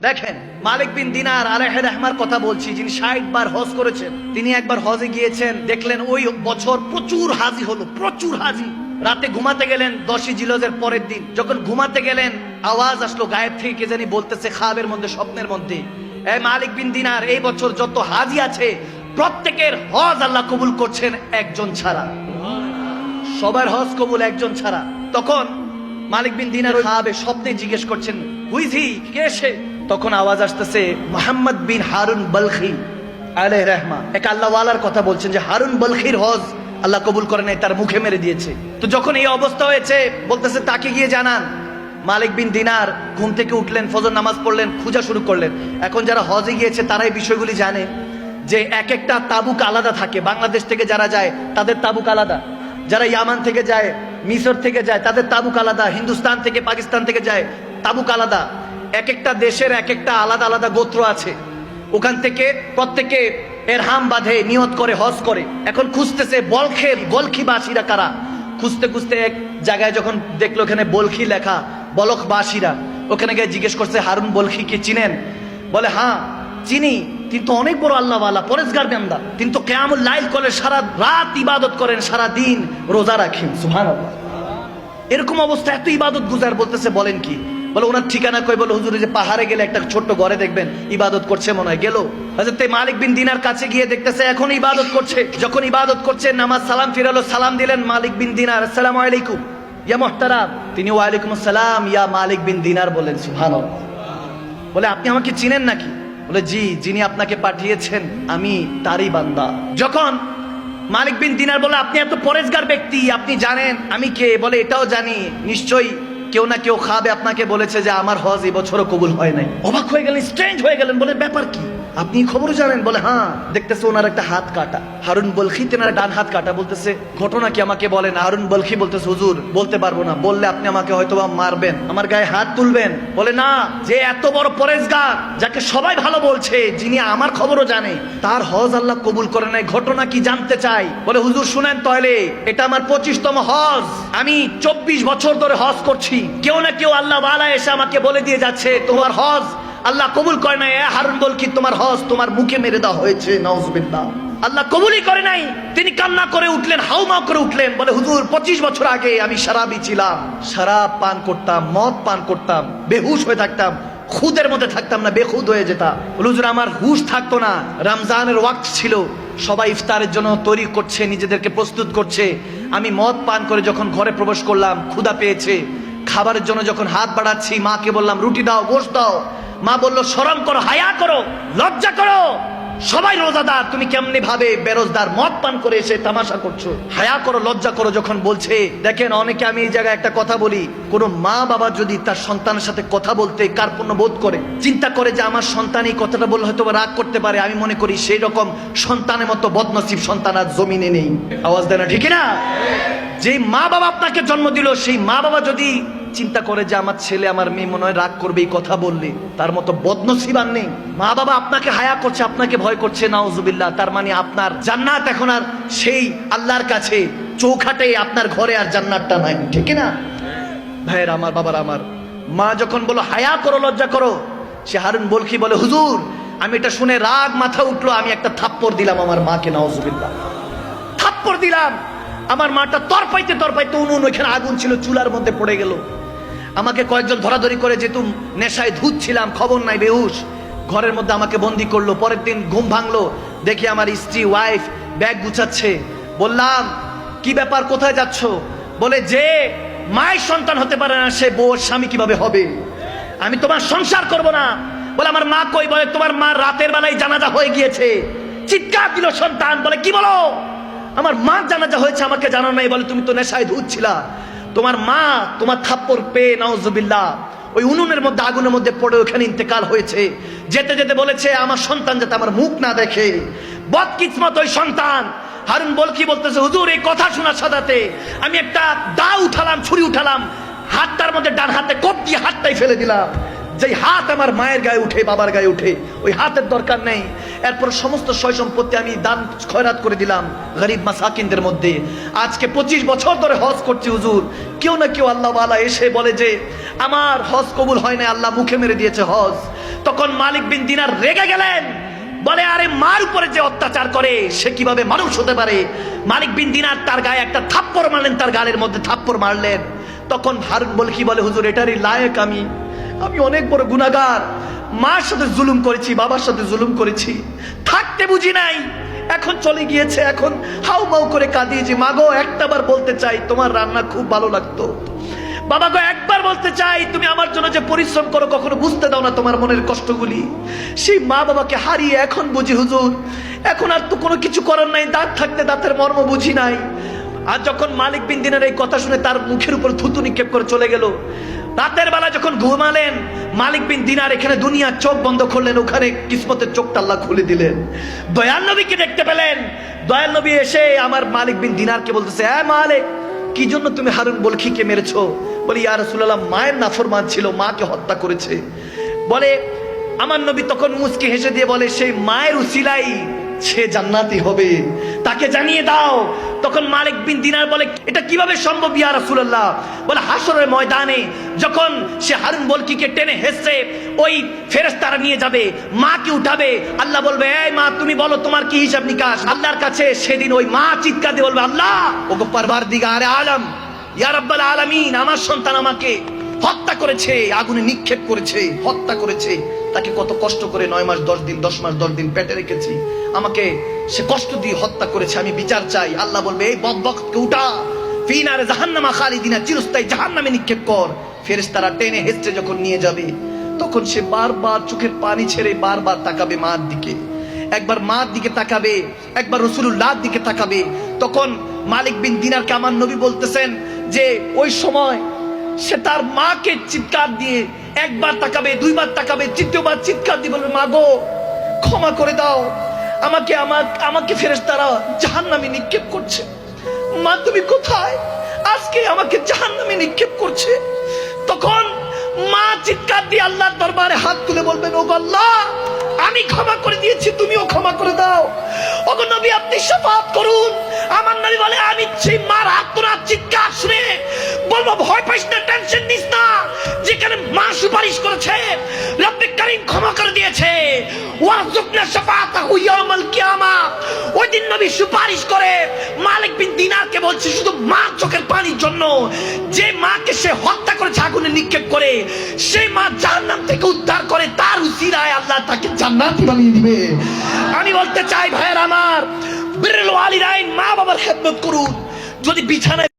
দেখেন, মালিক বিন দিনার আলেহের রহমার কথা বলছি, যিনি ষাট বার হজ করেছেন, তিনি একবার হজে গিয়েছেন, দেখলেন ওই বছর প্রচুর হাজি হলো, প্রচুর হাজি। রাতে ঘুমাতে গেলেন দশই জিলজের পরের দিন। যখন ঘুমাতে গেলেন, আওয়াজ আসলো গায়েব থেকে, কে জানি বলতেছে খাবের মধ্যে, স্বপ্নের মধ্যে। এ মালিক বিন দিনার, এই বছর যত হাজি আছে, প্রত্যেকের হজ আল্লাহ কবুল করছেন একজন ছাড়া। সবার হজ কবুল একজন ছাড়া। তখন মালিক বিন দিনার খাবে স্বপ্নে জিজ্ঞেস করছেন হুইজি কে সে তখন আওয়াজ আসতেছে, মোহাম্মদ বিন হারুন বলখি। আলহ রহমা। এক আল্লাহওয়ালার কথা বলছেন যে, হারুন বলখির হজ আল্লাহ কবুল করে নাই, তার মুখে মেরে দিয়েছে। তো যখন এই অবস্থা হয়েছে, বলতেছে, তাকে গিয়ে জানান। মালিক বিন দিনার ঘুম থেকে উঠলেন, ফজর নামাজ পড়লেন, খোঁজা শুরু করলেন। এখন যারা হজে গিয়েছে তারা এই বিষয়গুলি জানে যে, এক একটা তাবুক আলাদা থাকে। বাংলাদেশ থেকে যারা যায়, তাদের তাবুক আলাদা। যারা ইয়ামান থেকে যায় মিশর থেকে যায়, তাদের তাবুক আলাদা। হিন্দুস্তান থেকে, পাকিস্তান থেকে যায় তাবুক আলাদা। এক একটা দেশের এক একটা আলাদা আলাদা গোত্র আছে। ওখান থেকে প্রত্যেকে এর হাম বাঁধে, নিয়ত করে, হজ করে। এখন খুঁজতেছে বলখে বলখিবাসীরা কারা? খুঁজতে খুঁজতে এক জায়গায় যখন দেখল ওখানে বলখি লেখা, বলখবাসীরা। ওখানে গিয়ে জিজ্ঞেস করছে, হারুন বলখি কি চিনেন? বলে হ্যাঁ চিনি। কিন্তু অনেক বড় আল্লাহওয়ালা পরেশগার বান্দা। কিন্তু কেমন লাইল করে সারা রাত ইবাদত করেন সারা দিন রোজা রাখেন। সুহান এরকম অবস্থা, এত ইবাদত গুজার বলতেছে, বলেন কি? বলে, ওনার ঠিকানা কই? বলে, হুজুর যে পাহাড়ে গেলে একটা ছোট্ট ঘরে দেখবেন, ইবাদত করছে মনে হয়। গেল। হজরত মালিক বিন দিনার কাছে গিয়ে দেখতেছে, এখন ইবাদত করছে। যখন ইবাদত করছে, নামাজ সালাম ফিরালো, সালাম দিলেন মালিক বিন দিনার, আসসালামু আলাইকুম। ইয়া মোহতারাম। তিনি, ওয়ালাইকুম আসসালাম। ইয়া মালিক বিন দিনার বলেন সুবহানাল্লাহ। বলে, আপনি আমাকে চিনেন নাকি? বলে, জি, যিনি আপনাকে পাঠিয়েছেন, আমি তারই বান্দা। যখন মালিক বিন দিনার বলে আপনি এত পরেশগার ব্যক্তি, আপনি জানেন, আমি কে? বলে, এটাও জানি, নিশ্চয়ই কেউ না কেউ খাবে, আপনাকে বলেছে যে আমার হজ এবছরও কবুল হয় নাই। অবাক হয়ে গেলেন স্ট্রেঞ্জ হয়ে গেলেন বলে ব্যাপার কি? আপনি খবর জানেন, বলে হ্যাঁ দেখতেছে ওনার একটা হাত কাটা। হারুন বলখি, তেনার ডান হাত কাটা বলতেছে, ঘটনা কি আমাকে বলেন? হারুন বলখি বলতেছে, হুজুর, বলতে পারব না, বললে আপনি আমাকে হয়তো মারবেন, আমার গায়ে হাত তুলবেন। বলে, না, যে এত বড় পরেশগার, যাকে সবাই ভালো বলছে, যিনি আমার খবরও জানে, তার হজ আল্লাহ কবুল করে নাই ঘটনা কি জানতে চাই? বলে, হুজুর, শুনেন তাহলে, এটা আমার পঁচিশতম হজ, আমি চব্বিশ বছর ধরে হজ করছি, কেউ না কেউ আল্লাহ বালা এসে আমাকে বলে দিয়ে যাচ্ছে, তোমার হজ আল্লাহ কবুল করে নাই হারুন, বল কি তোমার হজ তোমার মুখে মেরে দেওয়া হয়েছে? নওজবিল্লাহ আল্লাহ কবুলই করে নাই। তিনি কান্না করে উঠলেন, হাউমাউ করে উঠলেন, বলে, হুজুর, পঁচিশ বছর আগে আমি সারাবি ছিলাম। শরাব পান করতাম, মদ পান করতাম, বেহুশ হয়ে থাকতাম, খুদের মধ্যে থাকতাম না, বেখুদ হয়ে যেতাম। হুজুর, আমার হুশ থাকতো না, রমজানের ওয়াক্ত ছিল। সবাই ইফতারের জন্য তৈরি করছে, নিজেদেরকে প্রস্তুত করছে। আমি মদ পান করে যখন ঘরে প্রবেশ করলাম, ক্ষুধা পেয়েছে। খাবারের জন্য যখন হাত বাড়াচ্ছি, মাকে বললাম, রুটি দাও, গোশ দাও। মা বলল, শরম করো, হায়া করো, লজ্জা করো। সবাই রোজাদার, তুমি কেমনি ভাবে বেরোজদার মদ পান করে এসে তামাশা করছ? হায়া করো, লজ্জা করো যখন বলছে, দেখেন, অনেকে আমি এই জায়গায় একটা কথা বলি, কোন মা বাবা যদি তার সন্তানের সাথে কথা বলতে কার্পণ্য বোধ করে, চিন্তা করে যে আমার সন্তান এই কথাটা বললে হয়তো রাগ করতে পারে, আমি মনে করি সেই রকম সন্তানের মতো বদনসিব সন্তান আর জমিনে নেই। আওয়াজ দেয় না, ঠিক না? যেই মা বাবা আপনাকে জন্ম দিল, সেই মা বাবা যদি চিন্তা করে যে আমার ছেলে, আমার মেয়ে মনে হয় রাগ করবে এই কথা বললে। তার মতো বদনসিব আর নেই। মা বাবা আপনাকে হায়া করছে, আপনাকে ভয় করছে, নাউজুবিল্লাহ। তার মানে আপনার জান্নাত এখন আর সেই আল্লাহর কাছে চৌখাটে আপনার ঘরে আর জান্নাতটা নাই। ঠিক না? ভাইয়ের, আমার বাবার, আমার মা যখন বলো, হায়া করো, লজ্জা করো, সে হারুন বলকি বলে, হুজুর, আমি এটা শুনে রাগ মাথা উঠল, আমি একটা থাপ্পড় দিলাম আমার মাকে, নাউজুবিল্লাহ। থাপ্পড় দিলাম। আমার মাটা তরপাইতে তরপাইতে উনুন, ওইখানে আগুন ছিল, চুলার মধ্যে পড়ে গেল। আমাকে কয়েকজন ধরাধরি করে যেহেতু নেশায় ধুত ছিলাম, খবর নাই, বেহুশ। ঘরের মধ্যে আমাকে বন্দি করল, পরের দিন ঘুম ভাঙলো। দেখি আমার স্ত্রী ওয়াইফ ব্যাগ গুছাচ্ছে। বললাম, কি ব্যাপার, কোথায় যাচ্ছ? বলে, যে মায়ের সন্তান হতে পারে না, সে বউ স্বামী কীভাবে হবে? আমি তোমার সংসার করব না। বলে, আমার মা কই? বলে, তোমার মা রাতের বেলায় জানাজা হয়ে গিয়েছে। চিৎকার দিল সন্তান। বলে, কি বলো? আমার মা জানাজা হয়েছে, আমাকে জানো নাই। বলে, তুমি তো নেশায় ধুচ্ছিলা তোমার মা, তোমার থাপ্পড় পেয়ে নজবিল্লা ওই উনুনের মধ্যে, আগুনের মধ্যে পড়ে ওখানে ইন্তেকাল হয়েছে। যেতে যেতে বলেছে, আমার সন্তান যাতে আমার মুখ না দেখে। বদ কিসমত ওই সন্তান। হারুন বল কি বলতেছে, হুজুর, এই কথা শোনা সাদাতে আমি একটা দা উঠালাম, ছুরি উঠালাম, হাতটার মধ্যে ডান হাতে কোপ দিয়ে হাতটাই ফেলে দিলাম। যেই হাত আমার মায়ের গায়ে উঠে, বাবার গায়ে উঠে, ওই হাতের দরকার নেই। এরপর সমস্ত সয় সম্পত্তি আমি দান খয়রাত করে দিলাম গরিব মাসাকিনদের মধ্যে। আজকে পঁচিশ বছর ধরে হজ করছি, হুজুর। কেউ না কেউ আল্লাহ এসে বলে যে, আমার হজ কবুল হয় না আল্লাহ মুখে মেরে দিয়েছে হজ। তখন মালিক বিন দিনার রেগে গেলেন। বলে, আরে, মার উপরে যে অত্যাচার করে, সে কীভাবে মানুষ হতে পারে? মালিক বিন দিনার তার গায়ে একটা থাপ্পড় মারলেন, তার গালের মধ্যে থাপ্পড় মারলেন। তখন হারুন বলে কি বলে, হুজুর, এটারই লায়ক আমি। আমি অনেক বড় গুনাহগার। মার সাথে জুলুম করেছি, বাবার সাথে জুলুম করেছি। থাকতে বুঝি নাই। এখন চলে গিয়েছে, এখন হাউ মাউ করে কাঁদিয়ে যে মাগো একটাবার বলতে চাই, তোমার রান্না খুব ভালো লাগতো। বাবা গো, একবার বলতে চাই, তুমি আমার জন্য যে পরিশ্রম করো, কখনো বুঝতে দাও না তোমার মনের কষ্টগুলি। সেই মা বাবাকে হারিয়ে এখন বুঝি, হুজুর, এখন আর তো কোনো কিছু করার নাই, দাঁত থাকতে দাঁতের মর্ম বুঝি নাই। আর যখন মালিক বিন দিনের এই কথা শুনে তার মুখের উপর থুতু নিক্ষেপ করে চলে গেল রাতের বেলা যখন ঘুমালেন, মালিক বিন দিনার এখানে দুনিয়ার চোখ বন্ধ করলেন, ওখানে কিসমতের চোখটা আল্লাহ খুলে দিলেন। দয়াল নবীকে দেখতে পেলেন। দয়াল নবী এসে আমার মালিক বিন দিনারকে বলতেছে হ্যাঁ মালিক, কি জন্য তুমি হারুন বলখিকে মেরেছো? বলি, ইয়া রাসূলুল্লাহ, মায়ের নাফরমান ছিল, মাকে হত্যা করেছে। বলে, আমার নবী তখন মুচকি হেসে দিয়ে বলে, সেই মায়ের উসিলাই সে জান্নাতি হবে। তাকে জানিয়ে দাও। তখন মালিক বিন দিনার বলে, এটা কীভাবে সম্ভব ইয়া রাসূলুল্লাহ? বলে হাসরের ময়দানে যখন সে হারুন বলকিকে টেনে হেসে ওই ফেরেশতারা নিয়ে যাবে, মাকে উঠাবে। আল্লাহ বলবে, এই মা, তুমি বলো, তোমার কি হিসাব নিকাশ? আল্লাহর কাছে সেদিন ওই মা চিৎকার দিয়ে বলবে, আল্লাহ, ওগো পারওয়ারদিগারে আলম, ইয়া রাব্বাল আলামিন, আমার সন্তান আমাকে হত্যা করেছে, আগুনে নিক্ষেপ করেছে, হত্যা করেছে। তাকে কত কষ্ট করে নয় মাস, দশ দিন, দশ মাস, দশ দিন পেটে রেখেছি। আমাকে সে কষ্ট দিয়ে হত্যা করেছে, আমি বিচার চাই। আল্লাহ বলবে, এই বকবককে উঠা। ফিনারে জাহান্নামা খালিদিনা, চিরস্থায়ী জাহান্নামে নিক্ষেপ কর। ফেরেশতারা টেনে হেসছে যখন নিয়ে যাবে, তখন সে বারবার চোখের পানি ছেড়ে বারবার তাকাবে মার দিকে। একবার মার দিকে তাকাবে, একবার রসুলুল্লাহর দিকে তাকাবে। তখন মালিক বিন দিনারকে আমার নবী বলতেছেন যে, ওই সময় সে তার মাকে চিৎকার দিয়ে একবার তাকাবে, দুইবার তাকাবে, তৃতীয়বার চিৎকার দিয়ে বলবে, মা গো, ক্ষমা করে দাও। আমাকে, আমার, আমাকে ফেরেস তারা জাহান নামে নিক্ষেপ করছে। মা, তুমি কোথায়? আজকে আমাকে জাহান নামে নিক্ষেপ করছে। তখন মা চিৎকার দিয়ে আল্লাহর দরবারে হাত তুলে বলবেন ও আল্লাহ, আমি ক্ষমা করে দিয়েছি, তুমিও ক্ষমা করে দাও। ওগো নবী, আপনি শপথ করুন। আমার নবী বলে, আমি সেই মার আত্মনাথ চিৎকার শুনে বলব, ভয় পাইস না টেনশন নিস না। যেখানে মা সুপারিশ করেছে, রব্বে করিম ক্ষমা করে দিয়েছে। ওয়ারজুকনা শাফাতাহু ইয়াউমাল কিয়ামা ওই দিন নবী সুপারিশ করে মালিক বিন দিনারকে বলছে, শুধু মা চোখের পানির জন্য যে মাকে সে হত্যা করেছে, আগুনে নিক্ষেপ করে সেই মা জাহান্নাম থেকে উদ্ধার করে, তার উসিরায় আল্লাহ তাকে জান্নাতি বানিয়ে দিবে। আমি বলতে চাই, ভাইয়ের আমার, বিরল ওয়ালিদাইন মা বাবার খেদমত করুন। যদি বিছানায়